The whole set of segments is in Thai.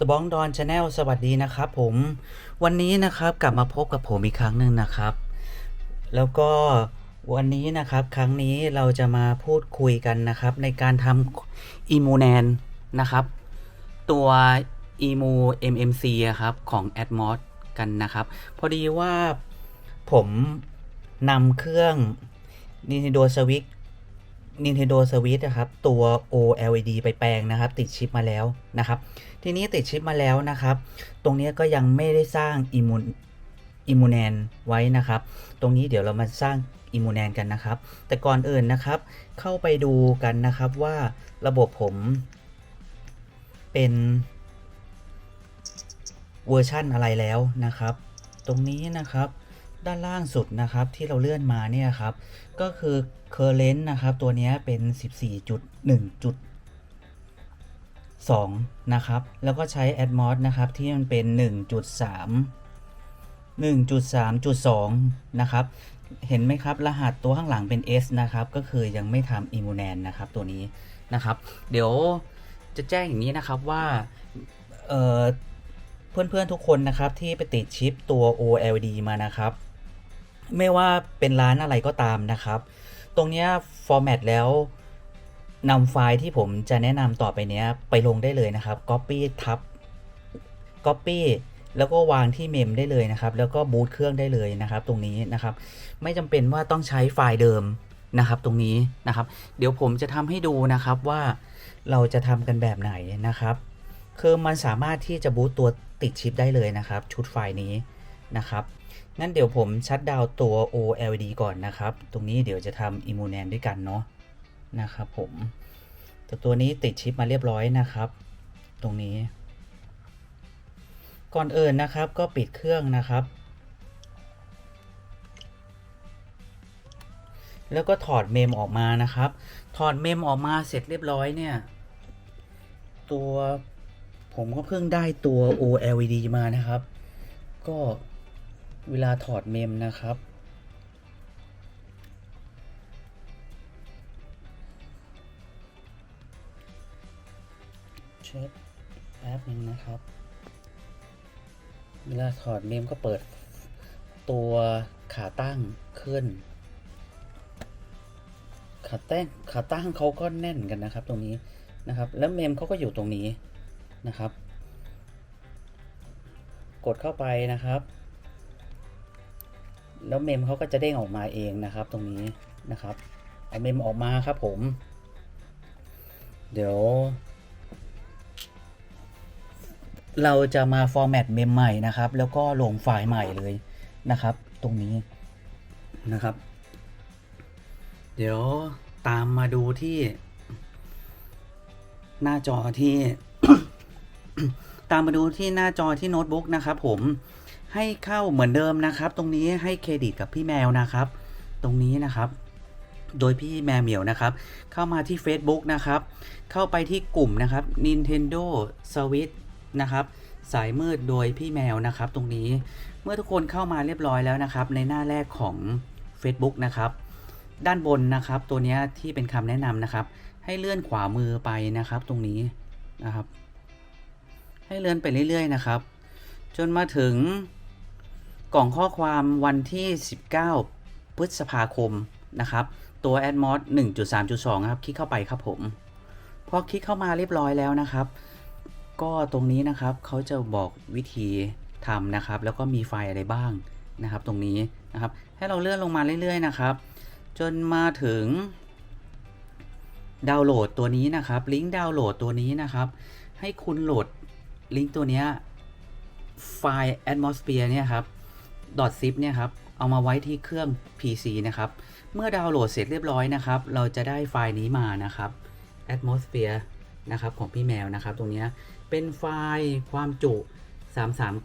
ตบ้องดอนชาแนลสวัสดีนะครับผมวันนี้นะครับกลับมาพบกับผมอีกครั้งหนึ่งนะครับ แล้วก็วันนี้นะครับครั้งนี้เราจะมาพูดคุยกันนะครับ ในการทำอีมูแนนนะครับ ตัวอีมู MMC อะครับของ Atmos กันนะครับ พอดีว่าผมนำเครื่อง Nintendo Switch Nintendo Switch นะครับตัว OLED ไปแปลงนะครับ ติดชิปมาแล้วนะครับ ทีนี้ติดชิปมาแล้วนะครับ ตรงนี้ก็ยังไม่ได้สร้างอิมูนอิมูแนนไว้นะครับ ตรงนี้เดี๋ยวเรามาสร้างอิมูแนนกันนะครับ แต่ก่อนอื่นนะครับ เข้าไปดูกันนะครับว่าระบบผมเป็นเวอร์ชั่นอะไรแล้วนะครับ ตรงนี้นะครับด้านล่างสุดนะครับที่เราเลื่อนมาเนี่ยครับ ก็คือ current นะครับ ตัวนี้เป็น 14.1.2 นะครับ แล้วก็ใช้ Atmos นะครับ ที่มันเป็น 1.3 1.3.2 นะครับ เห็นไหมครับ รหัสตัวข้างหลังเป็น S นะครับ ก็คือยังไม่ทำ i m m u n a n นะครับ ตัวนี้นะครับ เดี๋ยวจะแจ้งอย่างนี้นะครับว่าเอ่อเพื่อนๆทุกคนนะครับที่ไปติดชิปตัว OLED มานะครับ ไม่ว่าเป็นร้านอะไรก็ตามนะครับ ตรงนี้ฟอร์แมตแล้วนำไฟล์ที่ผมจะแนะนำต่อไปนี้ไปลงได้เลยนะครับ Copy ทับ Copy แล้วก็วางที่เมมได้เลยนะครับ แล้วก็บูตเครื่องได้เลยนะครับ ตรงนี้นะครับ ไม่จำเป็นว่าต้องใช้ไฟล์เดิมนะครับ ตรงนี้นะครับ เดี๋ยวผมจะทำให้ดูนะครับว่าเราจะทำกันแบบไหนนะครับ คือมันสามารถที่จะบูตตัวติดชิปได้เลยนะครับ ชุดไฟล์นี้นะครับ งั้นเดี๋ยวผมชัดดาวตัว OLED ก่อนนะครับ ตรงนี้เดี๋ยวจะทำ i m m u n a n ด้วยกันเนาะนะครับผมแต่ตัวนี้ติดชิปมาเรียบร้อยนะครับ ตรงนี้ ก่อนอื่นนะครับก็ปิดเครื่องนะครับ แล้วก็ถอดเมมออกมานะครับ ถอดเมมออกมาเสร็จเรียบร้อยเนี่ย ตัวผมก็เพิ่งได้ตัว OLED มานะครับ ก็ เวลาถอดเมมนะครับ เช็คแป๊บนึงนะครับ เวลาถอดเมมก็เปิดตัวขาตั้งขึ้น ขาแต้งขาตั้งเขาก็แน่นกันนะครับตรงนี้นะครับ แล้วเมมเขาก็อยู่ตรงนี้นะครับ กดเข้าไปนะครับ แล้วเมมเขาก็จะเด้งออกมาเองนะครับ ตรงนี้นะครับเอาเมมออกมาครับผม เดี๋ยว เราจะมาฟอร์แมตเมมใหม่นะครับ แล้วก็ลงไฟล์ใหม่เลยนะครับ ตรงนี้นะครับ เดี๋ยวตามมาดูที่ หน้าจอที่ ตามมาดูที่หน้าจอที่โน้ตบุ๊กนะครับผม ให้เข้าเหมือนเดิมนะครับ ตรงนี้ให้เครดิตกับพี่แมวนะครับ ตรงนี้นะครับ โดยพี่แมวเหมียวนะครับ เข้ามาที่ Facebook นะครับ เข้าไปที่กลุ่มนะครับ Nintendo Switch นะครับ สายมืดโดยพี่แมวนะครับ ตรงนี้เมื่อทุกคนเข้ามาเรียบร้อยแล้วนะครับ ในหน้าแรกของ Facebook นะครับ ด้านบนนะครับ ตัวนี้ที่เป็นคำแนะนำนะครับ ให้เลื่อนขวามือไปนะครับ ตรงนี้นะครับ ให้เลื่อนไปเรื่อยๆนะครับ จนมาถึง กล่องข้อความวันที่ 19 พฤษภาคมนะครับ ตัว Admos 1.3.2 ครับ คลิกเข้าไปครับผม พอคลิกเข้ามาเรียบร้อยแล้วนะครับ ก็ตรงนี้นะครับเขาจะบอกวิธีทำนะครับ แล้วก็มีไฟล์อะไรบ้างนะครับ ตรงนี้นะครับ ให้เราเลื่อนลงมาเรื่อยๆนะครับ จนมาถึงดาวน์โหลดตัวนี้นะครับ ลิงก์ดาวน์โหลดตัวนี้นะครับ ให้คุณโหลดลิงก์ตัวนี้ไฟล์ atmosphere เนี่ยครับ .zip เนี่ยครับเอามาไว้ที่เครื่อง PC นะครับ เมื่อดาวน์โหลดเสร็จเรียบร้อยนะครับ เราจะได้ไฟล์นี้มานะครับ atmosphere นะครับของพี่แมวนะครับ ตรงนี้เป็นไฟล์ความจุ 339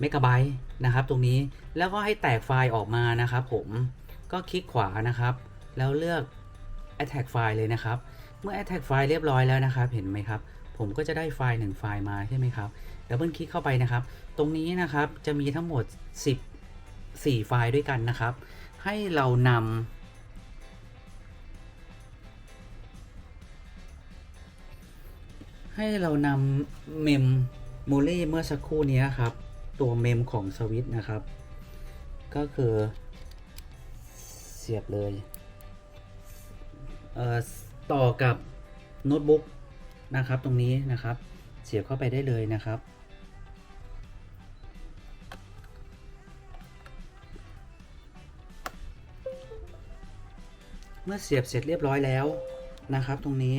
เมกะไบต์นะครับ ตรงนี้แล้วก็ให้แตกไฟล์ออกมานะครับ ผมก็คลิกขวานะครับ แล้วเลือก attack ไฟล์เลยนะครับ เมื่อ attack ไฟล์เรียบร้อยแล้วนะครับ เห็นไหมครับ ผมก็จะได้ไฟล์1ไฟล์มาใช่ไหมครับ ดับเบิลคลิกเข้าไปนะครับ ตรงนี้นะครับจะมีทั้งหมด10 4ไฟล์ด้วยกันนะครับ ให้เรานำให้เรานำเมมโมรี่เมื่อสักครู่นี้ครับ ตัวเมมของสวิตนะครับ ก็คือเสียบเลยเอ่อต่อกับโน้ตบุ๊กนะครับตรงนี้นะครับ เสียบเข้าไปได้เลยนะครับ เมื่อเสียบเสร็จเรียบร้อยแล้วนะครับ ตรงนี้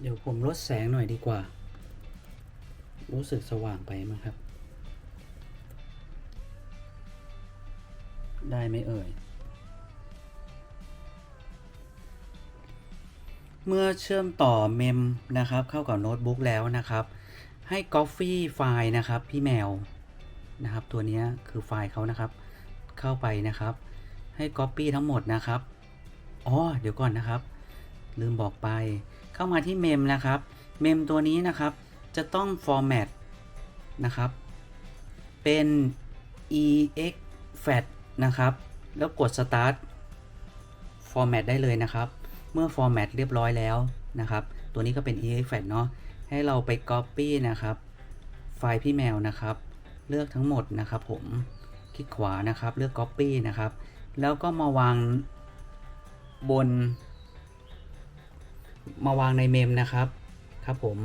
เดี๋ยวผมลดแสงหน่อยดีกว่า รู้สึกสว่างไปมั้งครับ ได้ไหมเอ่ย เมื่อเชื่อมต่อเมมนะครับ เข้ากับโน้ตบุ๊กแล้วนะครับ ให้ Coffee ไฟล์นะครับ พี่แมวนะครับ ตัวนี้คือไฟล์เขานะครับ เข้าไปนะครับ ให้ Copy ทั้งหมดนะครับอ๋อเดี๋ยวก่อนนะครับ ลืมบอกไป เข้ามาที่เมมนะครับ เมมตัวนี้นะครับ จะต้อง format นะครับ เป็น exFAT นะครับ แล้วกด start format ได้เลยนะครับ เมื่อ format เรียบร้อยแล้วนะครับ ตัวนี้ก็เป็น exFAT เนาะ ให้เราไป copy นะครับ ไฟล์พี่แมวนะครับ เลือกทั้งหมดนะครับ ผม คลิกขวานะครับ เลือก copy นะครับ แล้วก็มาวางบน มาวางในเมมนะครับ ครับผม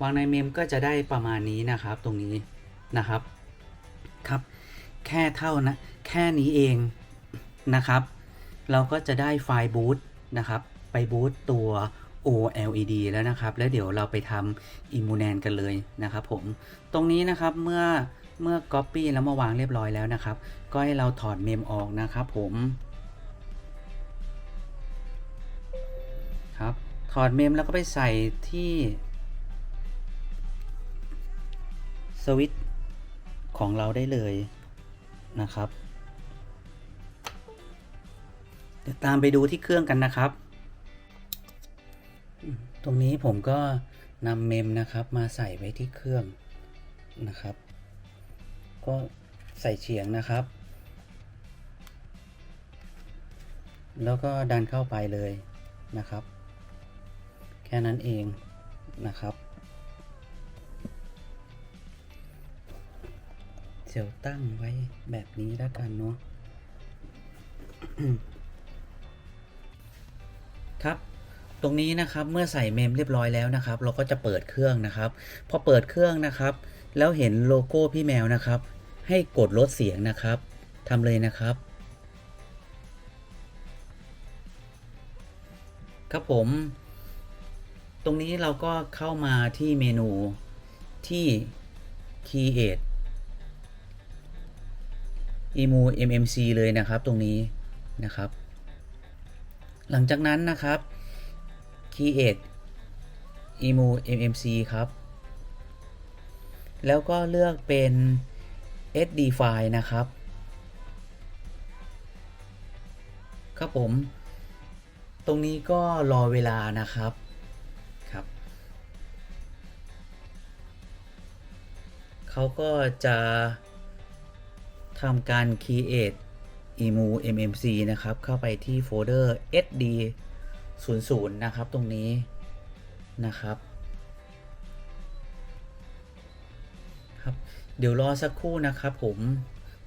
วางในเมมก็จะได้ประมาณนี้นะครับ ตรงนี้นะครับ ครับ แค่เท่านะ แค่นี้เองนะครับ เราก็จะได้ไฟล์บูตนะครับ ไปบูตตัว OLED แล้วนะครับ แล้วเดี๋ยวเราไปทำอิมูแนนกันเลยนะครับผม ตรงนี้นะครับเมื่อเมื่อ Copy แล้วมาวางเรียบร้อยแล้วนะครับ ก็ให้เราถอดเมมออกนะครับผม ครับ ถอดเมมแล้วก็ไปใส่ที่สวิตช์ของเราได้เลย นะครับ เดี๋ยวตามไปดูที่เครื่องกันนะครับ ตรงนี้ผมก็นำเมมนะครับมาใส่ไว้ที่เครื่องนะครับ ก็ใส่เฉียงนะครับ แล้วก็ดันเข้าไปเลยนะครับ แค่นั้นเองนะครับ เดี๋ยวตั้งไว้แบบนี้แล้วกันเนาะครับตรงนี้นะครับเมื่อใส่เมมเรียบร้อยแล้วนะครับ เราก็จะเปิดเครื่องนะครับ พอเปิดเครื่องนะครับ แล้วเห็นโลโก้พี่แมวนะครับ ให้กดลดเสียงนะครับทำเลยนะครับ ครับผม ตรงนี้เราก็เข้ามาที่เมนูที่ Create emu mmc เลยนะครับตรงนี้นะครับ หลังจากนั้นนะครับ create emu mmc ครับ แล้วก็เลือกเป็น sd file นะครับ ครับผม ตรงนี้ก็รอเวลานะครับครับเขาก็จะ ทำการ create emu mmc นะครับ เข้าไปที่โฟลเดอร์ sd 00นะครับ ตรงนี้นะครับครับ เดี๋ยวรอสักครู่นะครับผม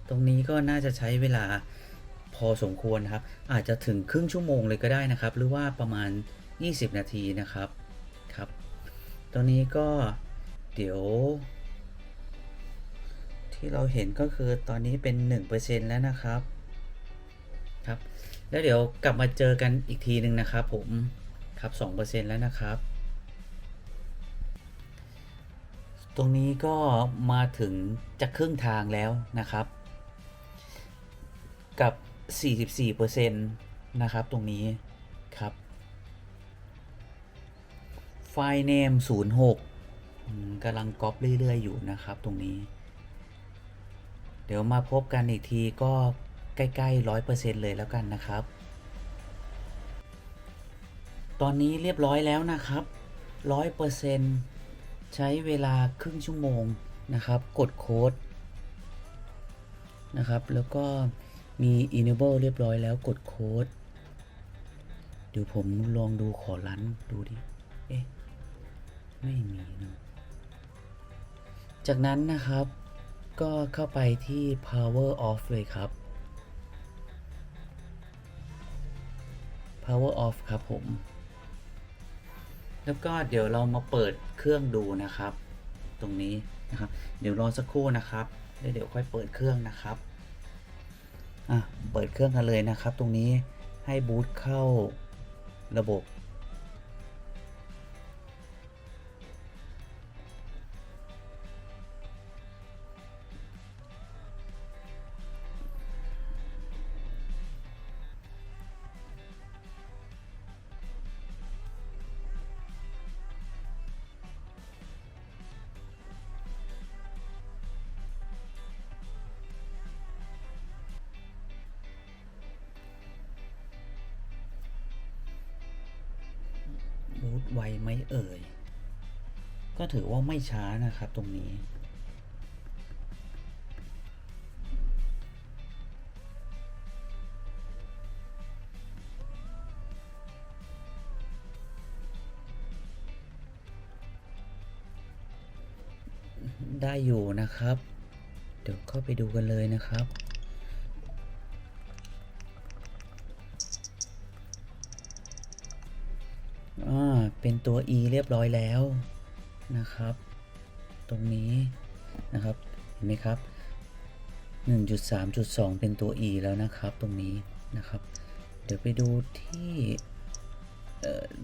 ตรงนี้ก็น่าจะใช้เวลาพอสมควรครับ อาจจะถึงครึ่งชั่วโมงเลยก็ได้นะครับ หรือว่าประมาณ 20 นาทีนะครับ ครับตรงนี้ก็เดี๋ยว ที่เราเห็นก็คือตอนนี้เป็น 1%แล้วนะครับครับ แล้วเดี๋ยวกลับมาเจอกันอีกทีหนึ่งนะครับผมครับ2%แล้วนะครับ ตรงนี้ก็มาถึงจะครึ่งทางแล้วนะครับ กับ 44%นะครับตรงนี้ครับไฟล์ name 06กำลังก๊อปเรื่อย ๆ อยู่นะครับตรงนี้ เดี๋ยวมาพบกันอีกทีก็ใกล้ๆร้อยเปอร์เซ็นเลยแล้วกันนะครับ ตอนนี้เรียบร้อยแล้วนะครับร้อยเปอร์เซ็นใช้เวลาครึ่งชั่วโมงนะครับ กดโค้ดนะครับ แล้วก็มี enable เรียบร้อยแล้วกดโค้ดเดี๋ยวผมลองดูขอรันดูดิ เอ๊ะ ไม่มีนะจากนั้นนะครับ ก็เข้าไปที่ power off เลยครับ power off ครับผม แล้วก็เดี๋ยวเรามาเปิดเครื่องดูนะครับ ตรงนี้นะครับ เดี๋ยวรอสักครู่นะครับแล้วเดี๋ยวค่อยเปิดเครื่องนะครับ อะ เปิดเครื่องกันเลยนะครับ ตรงนี้ให้บูตเข้าระบบ บูตไวไหมเอ่ย ก็ถือว่าไม่ช้านะครับตรงนี้ ได้อยู่นะครับ เดี๋ยวเข้าไปดูกันเลยนะครับ เป็นตัว e เรียบร้อยแล้วนะครับ ตรงนี้นะครับ เห็นไหมครับ 1.3.2 เป็นตัว e แล้วนะครับตรงนี้นะครับ เดี๋ยวไปดูที่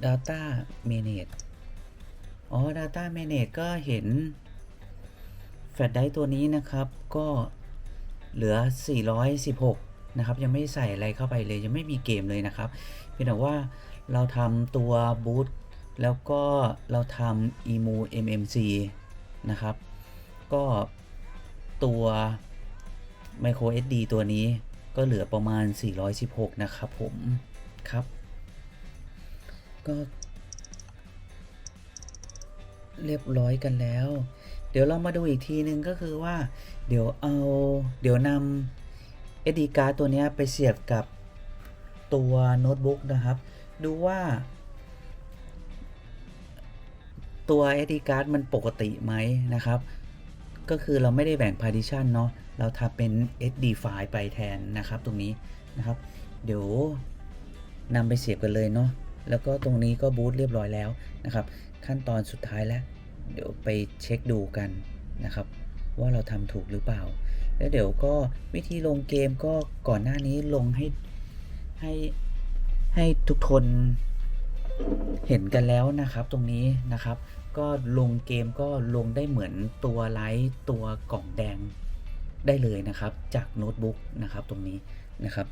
data manage อ๋อ data manage ก็เห็นแฟลชไดร์ตัวนี้นะครับก็เหลือ 416 นะครับ ยังไม่ใส่อะไรเข้าไปเลย ยังไม่มีเกมเลยนะครับ เพียงแต่ว่าเราทำตัวบูต แล้วก็เราทำ emu mmc นะครับ ก็ตัว micro sd ตัวนี้ก็เหลือประมาณ 416 นะครับผมครับ ก็เรียบร้อยกันแล้ว เดี๋ยวเรามาดูอีกทีนึงก็คือว่า เดี๋ยวเอา เดี๋ยวนำ SD card ตัวนี้ไปเสียบกับตัวโน้ตบุ๊กนะครับ ดูว่า ตัว SD card มันปกติไหมนะครับ ก็คือเราไม่ได้แบ่ง partition เนาะเราทำเป็น SD file ไปแทนนะครับตรงนี้นะครับ เดี๋ยวนำไปเสียบกันเลยเนาะแล้วก็ตรงนี้ก็บูตเรียบร้อยแล้วนะครับ ขั้นตอนสุดท้ายแล้ว เดี๋ยวไปเช็คดูกันนะครับ ว่าเราทำถูกหรือเปล่า แล้วเดี๋ยวก็วิธีลงเกมก็ก่อนหน้านี้ลงให้ให้ให้ทุกคนเห็นกันแล้วนะครับตรงนี้นะครับ ก็ลงเกมก็ลงได้เหมือนตัวไลท์ตัวกล่องแดงได้เลยนะครับ จากโน้ตบุ๊กนะครับตรงนี้นะครับ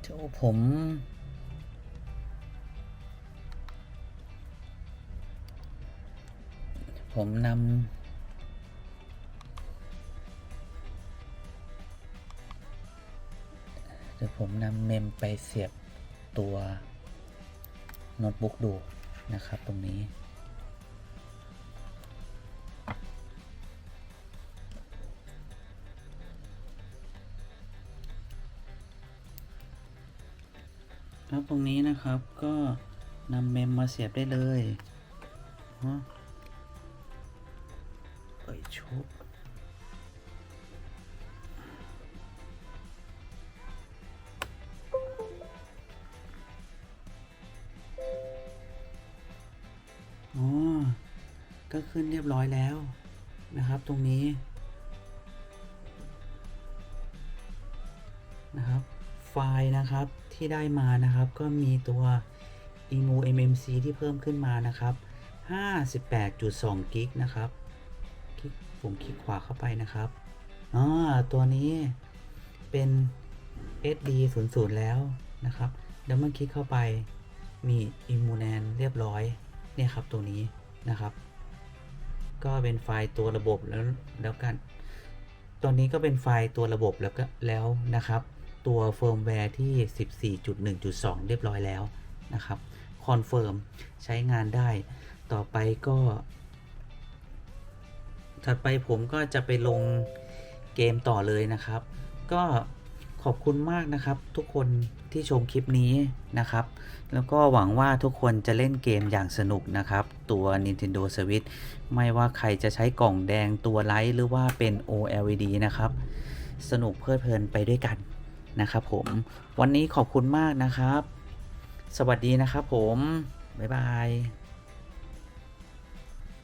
เดี๋ยวผมผมนำเดี๋ยวผมนำเมมไปเสียบตัวโน้ตบุ๊กดู นะครับตรงนี้ ครับตรงนี้นะครับก็นำเมมมาเสียบได้เลยฮะ ก็ขึ้นเรียบร้อยแล้วนะครับ ตรงนี้นะครับ ไฟล์นะครับที่ได้มานะครับก็มีตัว emu mmc ที่เพิ่มขึ้นมานะครับ 58.2 กิกนะครับคลิกผมคลิกขวาเข้าไปนะครับอ๋อตัวนี้เป็น sd 0 0แล้วนะครับแล้วมันคลิกเข้าไปมี emu nan เรียบร้อยเนี่ยครับตัวนี้นะครับ ก็เป็นไฟล์ตัวระบบแล้วแล้วกัน ตอนนี้ก็เป็นไฟล์ตัวระบบแล้วก็แล้วนะครับ ตัวเฟิร์มแวร์ที่ 14.1.2 เรียบร้อยแล้วนะครับคอนเฟิร์มใช้งานได้ ต่อไปก็ ถัดไปผมก็จะไปลงเกมต่อเลยนะครับ ก็ ขอบคุณมากนะครับทุกคนที่ชมคลิปนี้นะครับ แล้วก็หวังว่าทุกคนจะเล่นเกมอย่างสนุกนะครับ ตัว Nintendo Switch ไม่ว่าใครจะใช้กล่องแดงตัวไลท์หรือว่าเป็น OLED นะครับ สนุกเพลิดเพลินไปด้วยกันนะครับผมวันนี้ขอบคุณมากนะครับ สวัสดีนะครับผม บ๊ายบาย